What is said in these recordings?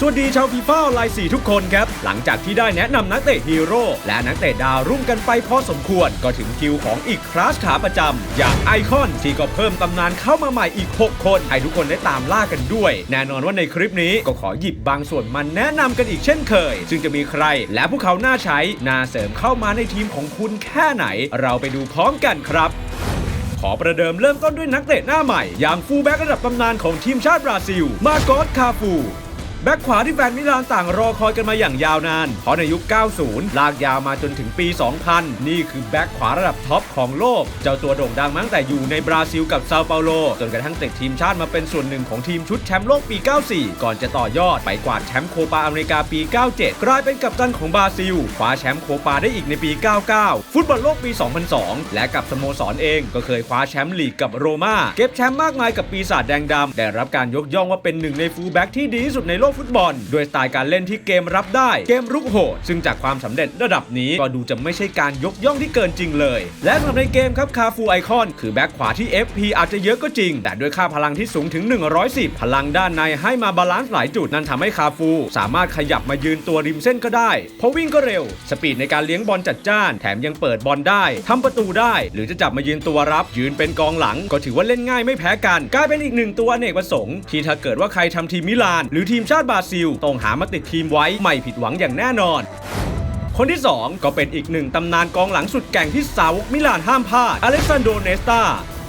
สวัสดีชาวฟีฟ่าออนไลน์4ทุกคนครับ หลังจากที่ได้แนะนำนักเตะฮีโร่และนักเตะดาวรุ่งกันไปพอสมควรก็ถึงคิวของอีกคลาสขาประจำอย่างไอคอนที่ก็เพิ่มตำนานเข้ามาใหม่อีก 6 คน ให้ทุกคนได้ตามล่ากันด้วย แน่นอนว่าในคลิปนี้ก็ขอหยิบบางส่วนมาแนะนำกันอีกเช่นเคย ซึ่งจะมีใคร และพวกเขาน่าใช้น่าเสริมเข้ามาในทีมของคุณแค่ไหน เราไปดูพร้อมกันครับขอประเดิมเริ่มต้นด้วยนักเตะหน้าใหม่ อย่างฟูลแบ็กระดับตำนานของทีมชาติบราซิล มาโกอสคาฟู แบ็กขวาที่แฟนมิลานต่างรอคอยกันมาอย่างยาวนาน เพราะในยุค 90 ลากยาวมาจนถึงปี 2000 นี่คือแบ็กขวาระดับท็อปของโลก เจ้าตัวโด่งดังมาตั้งแต่อยู่ในบราซิลกับเซาเปาโล จนกระทั่งติดทีมชาติมาเป็นส่วนหนึ่งของทีมชุดแชมป์โลกปี 94 ก่อนจะต่อยอดไปกวาดแชมป์โคปาอเมริกาปี 97 กลายเป็นกัปตันของบราซิลคว้าแชมป์โคปาได้อีกในปี 99 ฟุตบอลโลกปี 2002 และกับสโมสรเองก็เคยคว้าแชมป์ลีกกับโรม่าเก็บแชมป์มากมายกับปีศาจแดงดำได้รับการยกย่องว่าเป็นหนึ่งในฟูลแบ็กที่ดีที่สุดในโลกฟุตบอล ด้วยสไตล์การเล่นที่เกมรับได้ เกมรุกโหด ซึ่งจากความสำเร็จระดับนี้ก็ดูจะไม่ใช่การยกย่องที่เกินจริงเลย และสำหรับในเกมครับคาฟูไอคอน คือแบ็กขวาที่ FP อาจจะเยอะก็จริง แต่ด้วยค่าพลังที่สูงถึง 110 พลังด้านในให้มาบาลานซ์หลายจุดนั่นทำให้คาฟู สามารถขยับมายืนตัวริมเส้นก็ได้ เพราะวิ่งก็เร็ว สปีดในการเลี้ยงบอลจัดจ้าน แถมยังเปิดบอลได้ทำประตูได้ หรือจะจับมายืนตัวรับ ยืนเป็นกองหลัง ก็ถือว่าเล่นง่ายไม่แพ้กัน กลายเป็นอีกหนึ่งตัวเนกประสงค์ที่ถ้าเกิดว่าใครทำทีมมิลาน หรือทีมชาติบราซิลต้องหามาติดทีมไว้ไม่ผิดหวังอย่างแน่นอนคนที่ 2 ก็เป็นอีกหนึ่งตำนานกองหลังสุดแก่งที่สาวกมิลานห้ามพลาดอเล็กซานโดเนสตา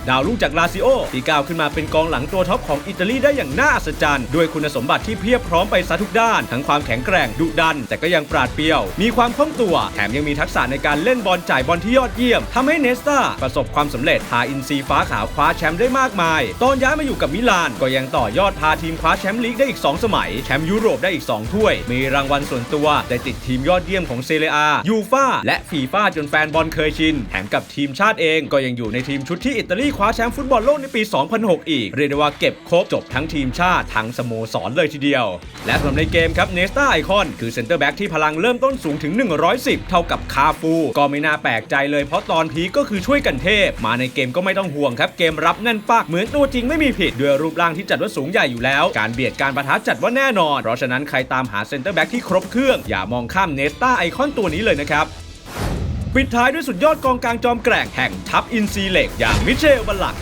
ดาวรุ่งจากลาซิโอที่ก้าวขึ้นมาเป็นกองหลังตัวท็อปของอิตาลีได้อย่างน่าอัศจรรย์ด้วยคุณสมบัติที่เพียบพร้อมไปซะทุกด้าน ทั้งความแข็งแกร่งดุดัน แต่ก็ยังปราดเปรียว มีความคล่องตัว แถมยังมีทักษะในการเล่นบอลจ่ายบอลที่ยอดเยี่ยมทำให้เนสตาประสบความสำเร็จพาอินซีฟ้าขาวคว้าแชมป์ได้มากมาย ตอนย้ายมาอยู่กับมิลานก็ยังต่อยอดพาทีมคว้าแชมป์ลีกได้อีก 2 สมัยแชมป์ยุโรปได้อีก 2 ถ้วย มีรางวัลส่วนตัวได้ติดทีมยอดเยี่ยมของเซเรียยูฟาและฟีฟ่าจนแฟนบอลเคยชินแถมกับทีมชาติเองก็ยังอยู่ในทีมชุดที่อิตาลีคว้าแชมป์ฟุตบอลโลกในปี 2006 อีก เรียกได้ว่าเก็บครบจบทั้งทีมชาติทั้งสโมสรเลยทีเดียว และสำหรับในเกมครับเนสตาไอคอนคือเซนเตอร์แบ็กที่พลังเริ่มต้นสูงถึง 110 เท่ากับคาฟู ก็ไม่น่าแปลกใจเลยเพราะตอนพีก็คือช่วยกันเทพ มาในเกมก็ไม่ต้องห่วงครับ เกมรับแน่นปากเหมือนตัวจริงไม่มีผิดด้วยรูปร่างที่จัดว่าสูงใหญ่อยู่แล้ว การเบียดการประทะจัดว่าแน่นอน เพราะฉะนั้นใครตามหาเซนเตอร์แบ็กที่ครบเครื่องอย่ามองข้ามเนสตาไอคอนตัวนี้เลยนะครับ ปิดท้ายด้วยสุดยอดกองกลางจอมแกร่งแห่งทัพอินซีเล็กอย่างมิเชลบัลลัก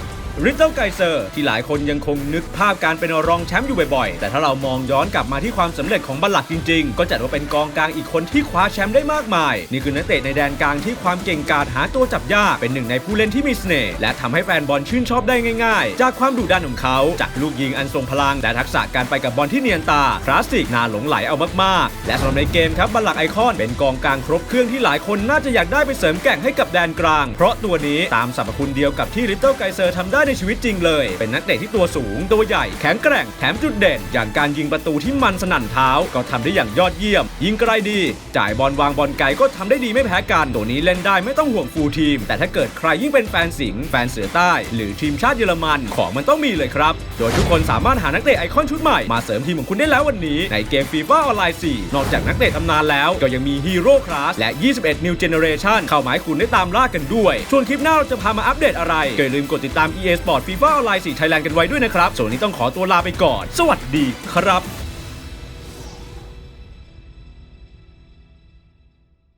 ริตเติลไกเซอร์ที่หลายคนยังคงนึกภาพการเป็นรองแชมป์อยู่บ่อยๆ แต่ถ้าเรามองย้อนกลับมาที่ความสำเร็จของบัลลักจริงๆ ก็จัดว่าเป็นกองกลางอีกคนที่คว้าแชมป์ได้มากมาย นี่คือนักเตะในแดนกลางที่ความเก่งกาจหาตัวจับยากเป็นหนึ่งในผู้เล่นที่มีเสน่ห์และทำให้แฟนบอลชื่นชอบได้ง่ายๆ จากความดุดันของเขา จากลูกยิงอันทรงพลังและทักษะการไปกับบอลที่เนียนตาคลาสสิกน่าหลงไหลเอามากๆ และสำหรับในเกมครับบัลลักไอคอนเป็นกองกลางครบเครื่องที่หลายคนน่าจะอยากได้ไปเสริมแก่งให้กับแดนกลาง เพราะตัวนี้ตามสรรพคุณเดียวกับที่ริตเติลไกเซอร์ทำได้ในชีวิตจริงเลย เป็นนักเตะที่ตัวสูงตัวใหญ่แข็งแกร่งแถมจุดเด่น อย่างการยิงประตูที่มันสนั่นเท้า ก็ทำได้อย่างยอดเยี่ยม ยิงไกลดี จ่ายบอลวางบอลไกลก็ทำได้ดีไม่แพ้กันตัวนี้เล่นได้ไม่ต้องห่วงฟูลทีม แต่ถ้าเกิดใครยิ่งเป็นแฟนสิงห์แฟนเสือใต้ หรือทีมชาติเยอรมันของมันต้องมีเลยครับ โดยทุกคนสามารถหานักเตะไอคอนชุดใหม่มาเสริมทีมของคุณได้แล้ววันนี้ ในเกมฟีฟ่าออนไลน์ 4 นอกจากนักเตะตำนานแล้วก็ยังมีฮีโร่คลาสและ 21 New Generation เข้าหมายคุณได้ตามล่ากันด้วย ส่วนคลิปหน้าเราจะพามาอัปเดตอะไรก็อย่าลืมกดติดตาม EA Sport FIFA ออนไลน์4 Thailand กันไว้ด้วยนะครับส่วนนี้ต้องขอตัวลาไปก่อน สวัสดีครับ